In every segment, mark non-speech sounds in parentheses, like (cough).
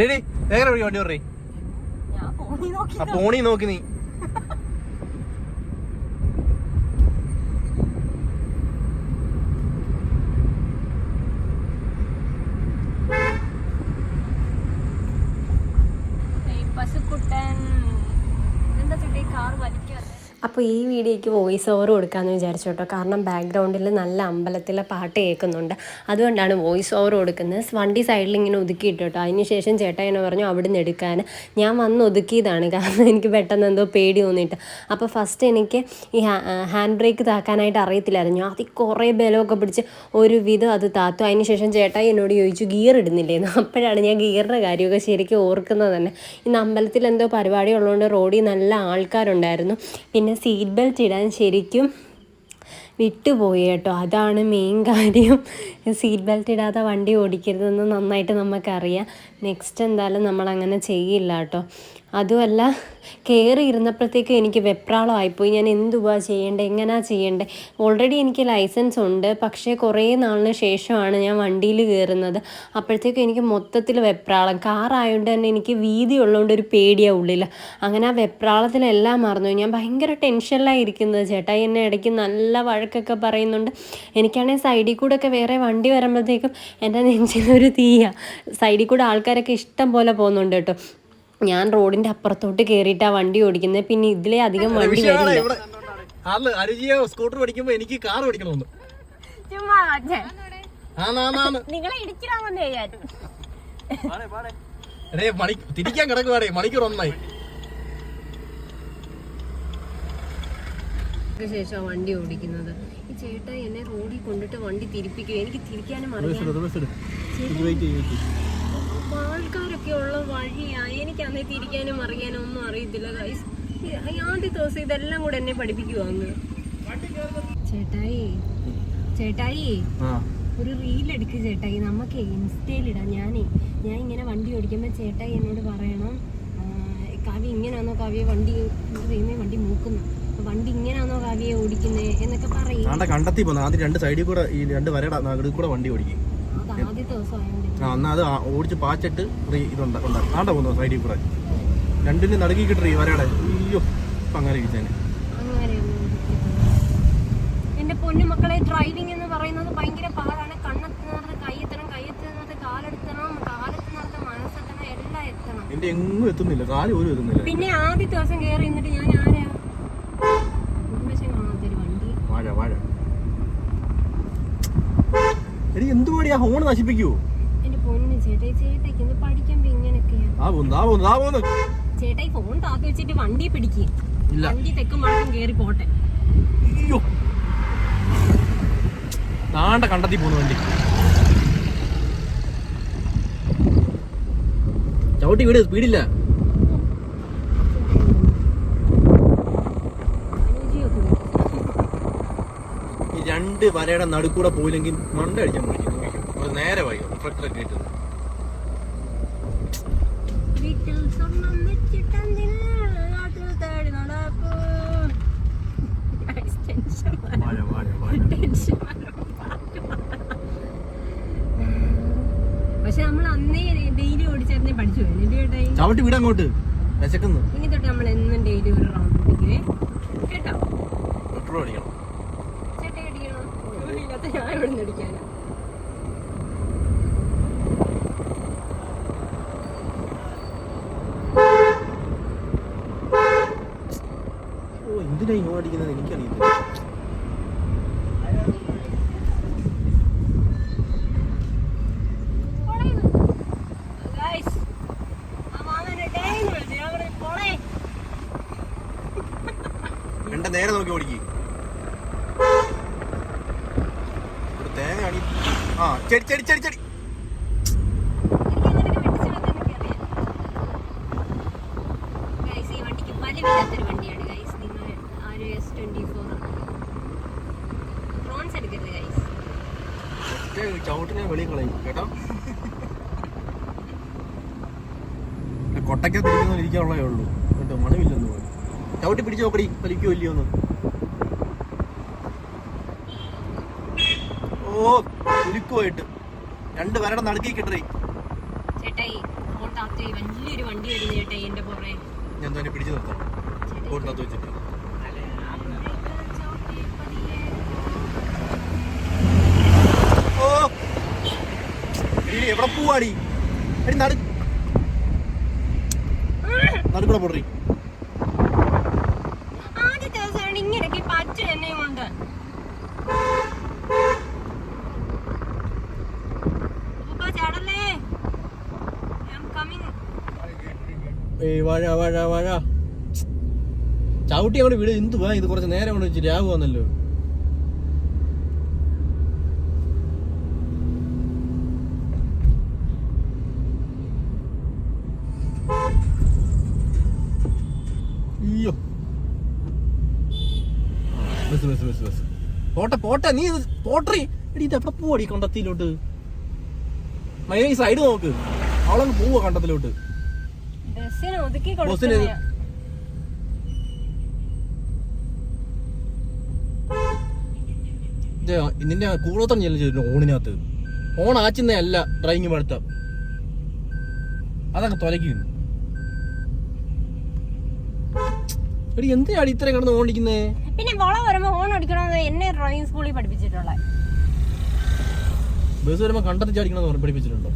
Ready? നേരെ വഴി വണ്ടി പറയേ പോണി നോക്കി നീ ഏയ് പശുക്കുട്ടൻ എന്താ ചേട്ടാ ഈ കാർ വലിക്കാതെ അപ്പോൾ ഈ വീഡിയോയ്ക്ക് വോയിസ് ഓവർ കൊടുക്കാമെന്ന് വിചാരിച്ചു കേട്ടോ കാരണം ബാക്ക്ഗ്രൗണ്ടിൽ നല്ല അമ്പലത്തിലെ പാട്ട് കേൾക്കുന്നുണ്ട്. അതുകൊണ്ടാണ് വോയിസ് ഓവർ കൊടുക്കുന്നത്. വണ്ടി സൈഡിൽ ഇങ്ങനെ ഒതുക്കിയിട്ട് കേട്ടോ അതിനുശേഷം ചേട്ടാ എന്നെ പറഞ്ഞു അവിടുന്ന് എടുക്കാൻ ഞാൻ വന്ന് ഒതുക്കിയതാണ്. കാരണം എനിക്ക് പെട്ടെന്ന് എന്തോ പേടി തോന്നിയിട്ട്. അപ്പോൾ ഫസ്റ്റ് എനിക്ക് ഈ ഹാൻഡ് ബ്രേക്ക് താക്കാനായിട്ട് അറിയത്തില്ലായിരുന്നു. അതിൽ കുറേ ബലമൊക്കെ പിടിച്ച് ഒരു വിധം അത് താത്തു. അതിനുശേഷം ചേട്ടാ എന്നോട് ചോദിച്ചു ഗിയർ ഇടുന്നില്ലേന്ന്? അപ്പോഴാണ് ഞാൻ ഗിയറിന്റെ കാര്യമൊക്കെ ശരിക്കും ഓർക്കുന്നത് തന്നെ. ഇന്ന് അമ്പലത്തിൽ എന്തോ പരിപാടി ഉള്ളതുകൊണ്ട് റോഡിൽ നല്ല ആൾക്കാരുണ്ടായിരുന്നു. പിന്നെ സീറ്റ് ബെൽറ്റ് ഇടാൻ ശരിക്കും വിട്ടുപോയി കേട്ടോ. അതാണ് മെയിൻ (laughs) കാര്യം. സീറ്റ് ബെൽറ്റ് ഇടാതെ വണ്ടി ഓടിക്കരുതെന്ന് നന്നായിട്ട് നമുക്കറിയാം നെക്സ്റ്റ് എന്തായാലും നമ്മളങ്ങനെ ചെയ്യില്ല കേട്ടോ. അതുമല്ല കയറി ഇരുന്നപ്പോഴത്തേക്കും എനിക്ക് വെപ്രാളമായിപ്പോയി. ഞാൻ എന്തുവാ ചെയ്യേണ്ടത് എങ്ങനെയാ ചെയ്യേണ്ടത് ഓൾറെഡി എനിക്ക് ലൈസൻസ് ഉണ്ട്. പക്ഷേ കുറേ നാളിന് ശേഷമാണ് ഞാൻ വണ്ടിയിൽ കയറുന്നത്. അപ്പോഴത്തേക്കും എനിക്ക് മൊത്തത്തിൽ വെപ്രാളം. കാറായതുകൊണ്ട് തന്നെ എനിക്ക് വീതി ഉള്ളതുകൊണ്ട് ഒരു പേടിയാണ് ഉള്ളിൽ അങ്ങനെ ആ വെപ്രാളത്തിലെല്ലാം മറന്നു ഞാൻ ഭയങ്കര ടെൻഷനിലായിരിക്കുന്നത് ചേട്ടായി എന്നെ ഇടയ്ക്ക് നല്ല വഴക്കൊക്കെ പറയുന്നുണ്ട്. എനിക്കാണെങ്കിൽ സൈഡിൽ കൂടെ ഒക്കെ വേറെ വണ്ടി വരുമ്പോഴത്തേക്കും എന്റെ നെഞ്ചിലൊരു തീയ. സൈഡിൽ കൂടെ ആൾക്കാരൊക്കെ ഇഷ്ടം പോലെ പോകുന്നുണ്ട് കേട്ടോ. ഞാൻ റോഡിന്റെ അപ്പുറത്തോട്ട് കയറിയിട്ടാണ് വണ്ടി ഓടിക്കുന്നത്. പിന്നെ ഇതിലെ അധികം വണ്ടി വരില്ല. സ്കൂട്ടർ പഠിക്കുമ്പോ എനിക്ക് കാർ ഓടിക്കണമെന്ന്. തിരിക്കാൻ കിടക്കുവാടേ മണിക്കൂർ ഒന്നായി. ശേഷം വണ്ടി ഓടിക്കുന്നത്. ഈ ചേട്ടാ എന്നെ റോഡിൽ കൊണ്ടിട്ട് വണ്ടി തിരിപ്പിക്കുക എനിക്ക് തിരിക്കാനും അറിയാം. ആൾക്കാരൊക്കെ ഉള്ള വഴിയാ എനിക്കന്നേ തിരിക്കാനും അറിയാനും ഒന്നും അറിയത്തില്ല ഗൈസ് ആദ്യ ദിവസം ഇതെല്ലാം കൂടെ എന്നെ പഠിപ്പിക്കുവാ അങ്ങ്? ചേട്ടായി ചേട്ടായി. ഒരു റീൽ എടുക്ക് ചേട്ടായി. നമുക്ക് ഇൻസ്റ്റയിലിടാം. ഞാനേ ഞാൻ ഇങ്ങനെ വണ്ടി ഓടിക്കുമ്പോൾ ചേട്ടായി എന്നോട് പറയണം കവി കാവ്യ ഇങ്ങനെയാണോ കാവ്യ വണ്ടി റീമേ വണ്ടി മൂക്കുന്നു. വണ്ടി ഇങ്ങനെയാണോ കാവ്യ ഓടിക്കുന്നേ എന്നൊക്കെ പറയും. കണ്ടെത്തി പോന്ന. ആദ്യം രണ്ട് സൈഡിൽ കൂടെ ഈ രണ്ട് വരയുടെ നടുവിൽ കൂടെ വണ്ടി ഓടിക്കും. ആ എന്നാ അത് ഓടിച്ച് പാച്ചിട്ട് റീ ഇതുണ്ട് ഉണ്ടാകും ആണ്ട പോകുന്നു സൈഡിൽ കൂടെ. രണ്ടിന് നടുക്കി കിട്ടി വരയുടെ. അയ്യോ ഇപ്പൊ അങ്ങനെ ഇരിച്ചേനെ എന്റെ പൊന്നു മക്കളെ ഡ്രൈവിംഗ് എന്ന് പറയുന്നത് ഭയങ്കര പാടാണ്. കണ്ണെത്തുന്നത് കൈയെത്തണം കൈയെത്തുന്നത് കാലെടുത്തണം കാലെത്തുന്നത് മനസ്സെത്തണം എല്ലാം എത്തണം. എന്റെ എങ്ങും എത്തുന്നില്ല കാൽ പോലും എത്തുന്നില്ല. പിന്നെ ആദ്യ ദിവസം കയറി എന്നിട്ട് ഞാൻ ആരാ ഉന്മേഷം കാണാത്തൊരു വണ്ടി വാഴ വാഴ എടി എന്തുപാടി ആ ഹോൺ നശിപ്പിക്കൂ. എന്റെ പൊന്നു ചേട്ടായിക്ക് പഠിക്കുമ്പോ ആ പോന്നു ആ പോന്നു ആ പോന്നു ചേട്ടായി ഫോൺ താത്തി വെച്ചിട്ട് വണ്ടി പിടിക്കുക ഇല്ല. വണ്ടി തെക്കും കേറി പോട്ടെ. അയ്യോ. കണ്ടെത്തി പോന്നു വണ്ടി. ചവിട്ടി വീട് സ്പീഡില്ല. രണ്ട് വരയുടെ നടുക്കൂടെ പോയില്ലെങ്കിൽ മണ്ട അടിച്ചാൽ അത് നേരെ വൈകും ഇട്ടത് വരും. പാട്ട് പാടാം. പക്ഷെ നമ്മൾ അന്നേ ഡെയിലി ഓടിച്ചേർന്നേ പഠിച്ചു ചവിട്ടി വീട് അങ്ങോട്ട്. വിശക്കുന്നു. ഇനി തൊട്ട് നമ്മൾ എന്നും ഡെയിലി ഒരു റൗണ്ട് ഓടിക്കുവേ കേട്ടോ പെട്രോൾ അടിക്കണം ചേട്ടായി അടിക്കണോ ഇല്ലാത്ത ഞാൻ ഇവിടെ നിന്ന് അടിക്കാനാ ഓ എന്തിനാ ഇങ്ങോട്ട് അടിക്കുന്നത് എനിക്കറിയത്തില്ല Guys, ആ മാമനെ ഡേയ് എന്ന് വിളിച്ചു. ഞാൻ പറഞ്ഞു, പോളേ. എനിക്കറിയില്ല നേരെ നോക്കി ഓടിക്ക് തേങ്ങ അടി ആ ചെടി ചെടി ചെടി ചെടി ഒറ്റ ചവിട്ടിനെ വെളിയിൽ കളയും കേട്ടോ? കൊട്ടയ്ക്കകത്ത് ഇരിക്കുന്ന ഇരിക്കാനുള്ളതേ ഉള്ളൂ. കേട്ടോ മണമില്ലെന്ന് പോലും ചവിട്ടി പിടിച്ച് നോക്കടി വലിക്കോ ഇല്ലയോന്ന് ഓ കുലുക്കുമായിട്ട് രണ്ട് വരടെ നടുക്കി കിട്ടറി ചേട്ടായി, വലിയൊരു വണ്ടി വരുന്നു എന്റെ പുറേ ഞാൻ തന്നെ പിടിച്ചു നിർത്താം. വെച്ചിട്ട് ഓ എടി, എവിടെ പോവാടി? എടി നടു. നടുക്കൂടെ പൊടി ഇങ്ങനെയൊക്കെ കൊണ്ട്. ഏയ് വാഴ വാഴ വാഴ. ചവിട്ടി അങ്ങോട്ട് വീട് എന്തുവാ? ഇത് കുറച്ച് നേരം കൊണ്ട് വെച്ച് രാവ് വന്നല്ലോ അയ്യോ ബസ് ബസ് ബസ് ബസ്. പോട്ടെ പോട്ടെ നീ പോട്ടറി എടി ഇത് എവിടെ പോവാടി കണ്ടത്തിലോട്ട്? മയ ഈ സൈഡ് നോക്ക്. അവളങ്ങ് പോവാ കണ്ടത്തിലോട്ട്. ബസ്സിന് നിന്റെ കൂടത്തം ചെല്ലു ചെയ്തിട്ടുണ്ട് ഓണിനകത്ത്. ഓൺ ആച്ചുന്ന അല്ല ഡ്രൈവിംഗ് പഠിത്തം അതങ്ങ് തൊലക്കുന്നു എടി എന്തിനാണ് ഇത്രയും കിടന്ന് ഓടിക്കുന്നേ പിന്നെ വള വരുമ്പോ ഹോൺ അടിക്കണമെന്ന് എന്നെ ഡ്രൈവിംഗ് സ്കൂളിൽ പഠിപ്പിച്ചിട്ടുള്ളത് ബസ് വരുമ്പോ കണ്ടത്തി ചാടിക്കണമെന്ന് പഠിപ്പിച്ചിട്ടുണ്ടോ?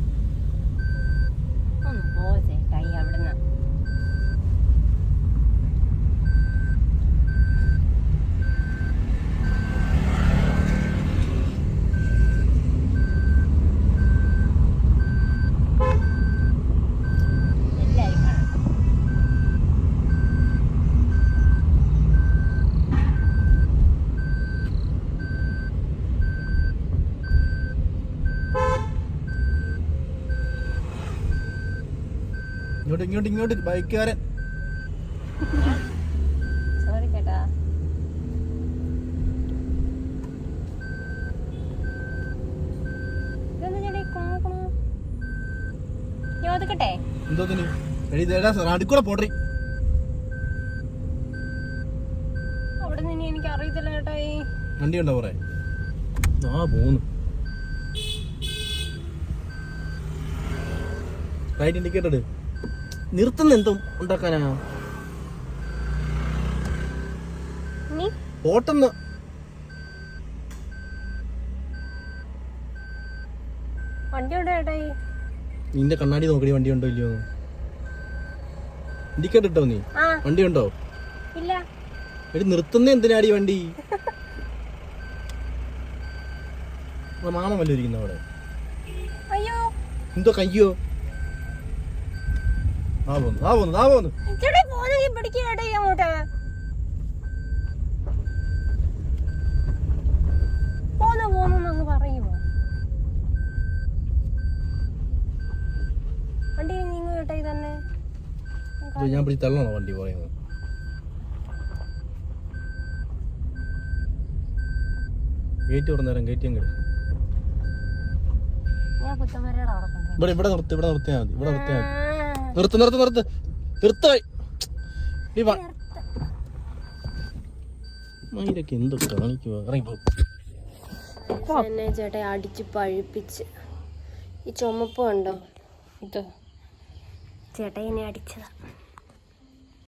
ഇങ്ങോട്ട് ഇങ്ങോട്ട് ഇങ്ങോട്ട് ബൈക്കുകാരൻ. സോറി ഈ ഒതുക്കട്ടെ? എടി അടുക്കൂടെ അവിടെ നിന്ന് എനിക്ക് അറിയത്തില്ല ചേട്ടായി വണ്ടി ഉണ്ടോ കുറെ? ആ പോന്നു റൈറ്റ് ഇൻഡിക്കേറ്റഡ് നിർത്തുന്ന എന്തും ഉണ്ടാക്കാനാ ഓട്ടെന്ന്. നിന്റെ കണ്ണാടി നോക്കടി വണ്ടി ഉണ്ടോ ഇല്ലയോ? ഇൻഡിക്കേറ്റർ ഇട്ടോ നീ? വണ്ടി ഉണ്ടോ? ഇല്ല. ഒരു നിർത്തുന്ന എന്തിനാടി വണ്ടി? മാമ വല്ല ഇരിക്കുന്ന അവിടെ. എന്തോ കയ്യോ? ആ പോന്നു ആ പോന്നു ആ പോന്നു ചേട്ടാ പോന്നെങ്കിൽ പിടിക്കുക ചേട്ടായി അങ്ങോട്ട്. പോന്നു പോന്നു അങ്ങ് പറയുമോ വണ്ടി നീങ്ങു ചേട്ടായി തന്നെ. ഞാൻ പിടിച്ച് തള്ളണോ വണ്ടി പറയുന്നത്? ഗേറ്റ് തുറന്നേരം ഗേറ്റ് എങ്ങനെ ഇവിടെ ഇവിടെ നിർത്തി ഇവിടെ നിർത്തിയാൽ മതി ഇവിടെ നിർത്തിയാൽ മതി. നിർത്ത് നിർത്ത് നിർത്ത്. നിർത്ത്. മയിലൊക്കെ എന്തോ കാണിക്കുക ഇറങ്ങി ചേട്ടാ അടിച്ച് പഴുപ്പിച്ച്. ഈ ചുമപ്പ് കണ്ടോ? ഇത്. ചേട്ടാ എന്നെ അടിച്ചതാ.